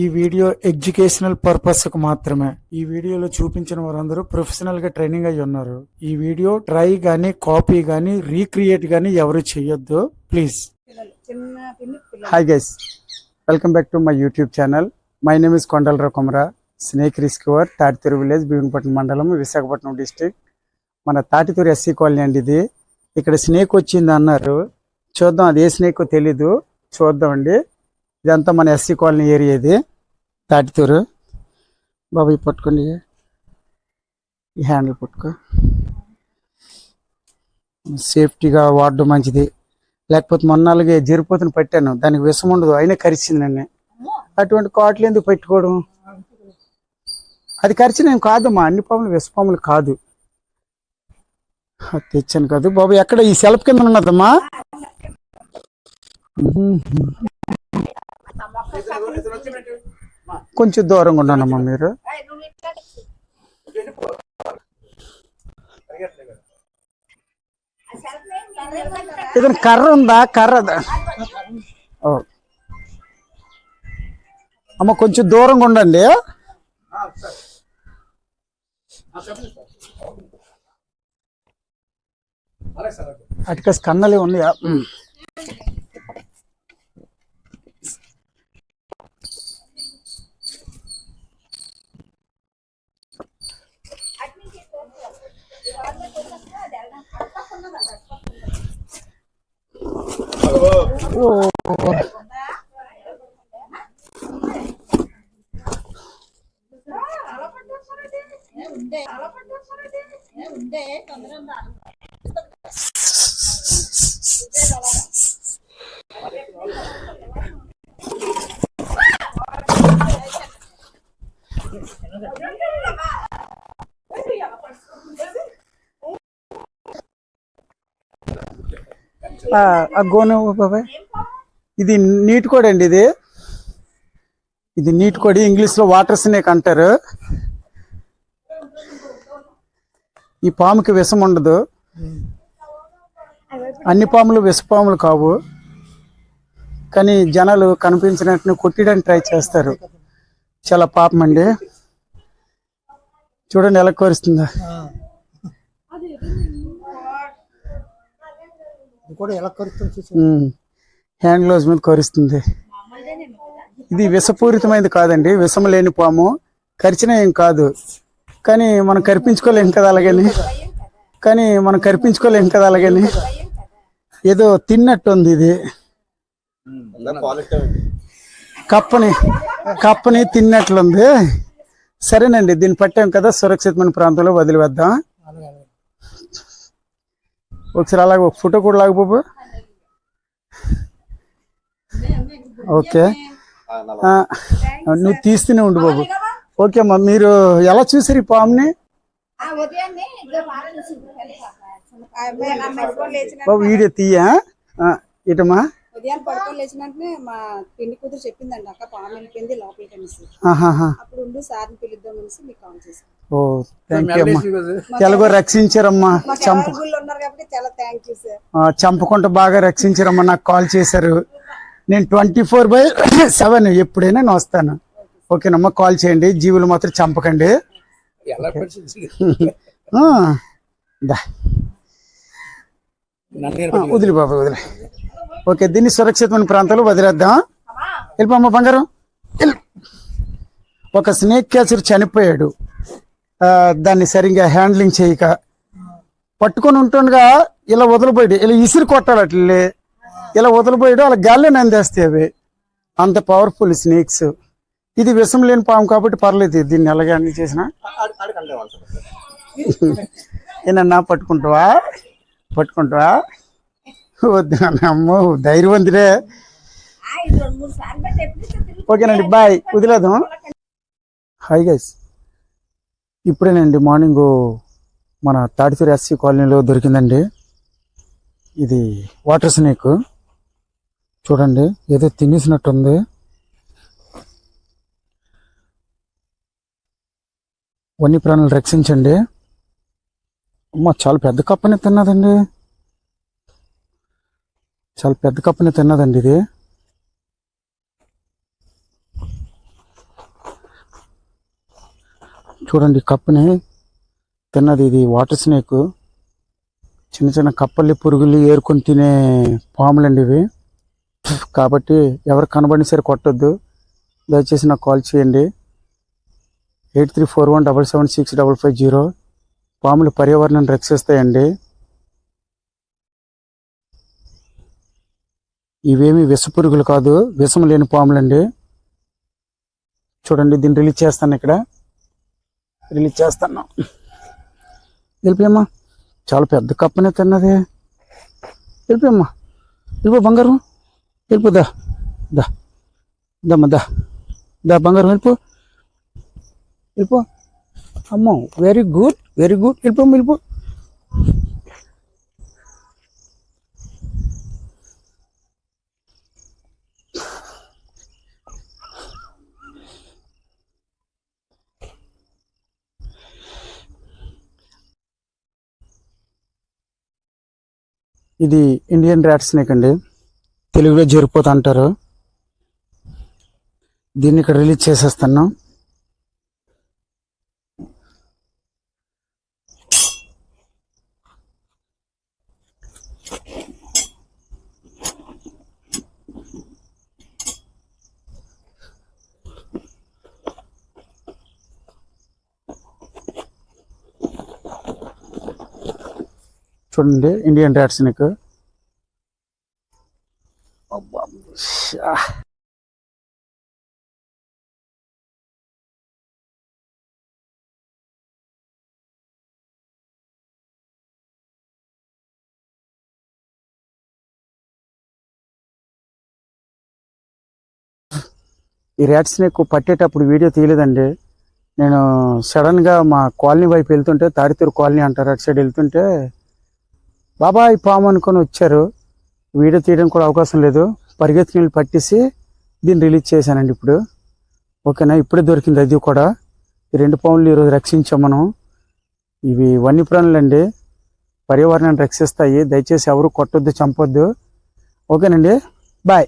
ఈ video educational పర్పస్కు మాత్రమే. ఈ వీడియోలో చూపించిన వారందరూ ప్రొఫెషనల్గా ట్రైనింగ్ అయి ఉన్నారు. ఈ వీడియో ట్రై గాని కాపీ గాని రీక్రియేట్ గాని ఎవరు చేయొద్దు. Please. Hi guys. Welcome back to my YouTube channel. My name is Kondalarao Kumara snake rescuer Tatituru village Bheemapatnam మండలం విశాఖపట్నం డిస్టిక్ మన తాటితూరు ఎస్సీ కాలనీ అండి ఇది. ఇక్కడ స్నేక్ వచ్చింది అన్నారు. చూద్దాం అది ఏ స్నేక్ తెలీదు. చూద్దామండి. ఇదంతా మన ఎస్సీ కాలనీ ఏరియా ఇది. తాటితూరు. బాబాయ్ పట్టుకోండి. ఈ హ్యాండిల్ పట్టుకో. సేఫ్టీగా వాడడం మంచిది. లేకపోతే మొన్నాళ్ళకి జరిపోతుని పెట్టాను. దానికి విషం ఉండదు. అయినా కరిచింది నన్ను. అటువంటి కాట్లు ఎందుకు పెట్టుకోవడం? అది కరిచి నేను కాదమ్మా. అన్ని పాములు విషపాములు కాదు. అది తెచ్చాను కాదు. బాబు ఎక్కడ? ఈ సెల్ఫ్ కింద ఉన్నదమ్మా. కొంచెం దూరంగా ఉన్నానమ్మా మీరు. ఏదైనా కర్ర ఉందా? కర్ర ఓ. అమ్మ కొంచెం దూరంగా ఉండండి. అటుక కన్నలే ఉన్నాయా? ఉమ్. ఉండే తొందరగా ఆ, ఆ గోను బాబాయ్ ఇది నీటి కోడి అండి ఇది. ఇది నీటి కోడి ఇంగ్లీష్లో వాటర్ స్నేక్ అంటారు. ఈ పాముకి విషం ఉండదు. అన్ని పాములు విషపాములు కావు. కానీ జనాలు కనిపించినట్టు కొట్టడానికి ట్రై చేస్తారు. చాలా పాపం అండి. చూడండి ఎలా కోరుస్తుందా. ఇది కూడా ఎలా కరుస్తుంది. హ్యాండ్ గ్లౌజ్ మీద కోరిస్తుంది. ఇది విషపూరితమైనది కాదండి. విషం లేని పాము. కరిచిన ఏం కాదు. కానీ మనం కరిపించుకోలేం కదా అలాగని. కానీ మనం కరిపించుకోలేం కదా అలాగని. ఏదో తిన్నట్టుంది ఇది. కప్పని కప్పని తిన్నట్లుంది. సరేనండి దీన్ని పట్టాం కదా. సురక్షితమైన ప్రాంతంలో వదిలివేద్దాం. ఒకసారి అలాగే ఒక ఫోటో కూడా లాగబాబు ఓకే. నువ్వు తీస్తూనే ఉండు బాబు. ఓకే అమ్మా మీరు ఎలా చూసారు ఈ పాముని? లేచిన బాబు వీడియో తీయా? ఇటమ్మా ఉదయం పడుకొని లేచినట్టే మా పిన్ని కూతురు చెప్పిందండి అక్క పాము వెళ్ళిపోయింది లోపలికి అనేసి. అప్పుడు ఉండి సార్ని పిలుద్దాం అనేసి మీకు కాల్ చేశాను. ఓ థ్యాంక్ యూ అమ్మా. ఎలాగో రక్షించారమ్మా. చంప. చంపకుండా బాగా రక్షించారమ్మా నాకు కాల్ చేశారు. నేను ట్వంటీ ఫోర్ బై సెవెన్ ఎప్పుడైనా నేను వస్తాను. ఓకేనమ్మా కాల్ చేయండి. జీవులు మాత్రం చంపకండి. వదిలి బాబు వదిలే. ఓకే దీన్ని సురక్షితమైన ప్రాంతాల్లో వదిలేద్దాం. వెళ్ళిపోమ్మ బంగారం. ఒక స్నేక్ క్యాచర్ చనిపోయాడు. దాన్ని సరిగ్గా హ్యాండ్లింగ్ చేయక పట్టుకొని ఉంటుండగా ఇలా వదిలిపోయాడు. ఇలా ఇసిరి కొట్టాలి అట్లే ఇలా వదిలిపోయాడు. అలా గాల్లో నందేస్తాయి అవి. అంత పవర్ఫుల్ స్నేక్స్ ఇది విషం లేని పాము కాబట్టి పర్లేదు దీన్ని ఎలాగ హ్యాండిల్ చేసినా? ఏనన్నా పట్టుకుంటావా? పట్టుకుంటావా? వద్దు అమ్మో ధైర్యవంతుడే. ఓకేనండి బాయ్. వదిలేదాం హాయ్ గైస్ ఇప్పుడేనండి మార్నింగ్ మన తాడితూరు ఎస్సీ కాలనీలో దొరికిందండి. ఇది వాటర్ స్నేక్. చూడండి ఏదో తినేసినట్టుంది. వన్యప్రాణులు రక్షించండి. అమ్మ చాలా పెద్ద కప్పని తిన్నదండి. చాలా పెద్ద కప్పని తిన్నదండి ఇది. చూడండి కప్పుని కప్పని తిన్నది ఇది వాటర్ స్నేక్. చిన్న చిన్న కప్పల్లి పురుగులు ఏరుకొని తినే పాములండి ఇవి. కాబట్టి ఎవరు కనబడిన సరే కొట్టొద్దు. దయచేసి నాకు కాల్ చేయండి. Eight three four one double seven six double five zero. పాములు పర్యావరణాన్ని రక్షిస్తాయండి. ఇవేమి విష పురుగులు కాదు విషం లేని పాములండి. చూడండి దీన్ని రిలీజ్ చేస్తాను ఇక్కడ. రిలీజ్ చేస్తున్నాం. వెళ్ళిపోయమ్మా చాలా పెద్ద కప్పనే తిన్నది. వెళ్ళిపోయమ్మా వెళ్ళిపో బంగారం. వెళ్ళిపో దా దా దమ్మా దా దా బంగారం వెళ్ళిపో వెళ్ళిపో అమ్మో వెరీ గుడ్ వెరీ గుడ్ వెళ్ళిపో వెళ్ళిపో ఇది ఇండియన్ ర్యాట్ స్నేక్ అండి తెలుగులో జరిపోతా అంటారు దీన్ని ఇక్కడ రిలీజ్ చేసేస్తాను చూడండి ఇండియన్ ర్యాట్ స్నేక్ అబ్బా, షా. ఈ ర్యాట్ స్నేక్ పట్టేటప్పుడు వీడియో తీయలేదండి నేను సడన్గా మా కాలనీ వైపు వెళ్తుంటే తాడితూరు కాలనీ అంటారు అటు సైడ్ వెళ్తుంటే బాబాయ్ పాము అనుకొని వచ్చారు. వీడియో తీయడం కూడా అవకాశం లేదు. పరిగెత్తి నీళ్ళు పట్టేసి దీన్ని రిలీజ్ చేశానండి ఇప్పుడు. ఓకేనా? ఇప్పుడే దొరికింది అది కూడా. ఈ రెండు పాములు ఈరోజు రక్షించాం మనం. ఇవి వన్యప్రాణులండి. పర్యావరణాన్ని రక్షిస్తాయి. దయచేసి ఎవరు కొట్టొద్దు చంపొద్దు. ఓకేనండి? బాయ్.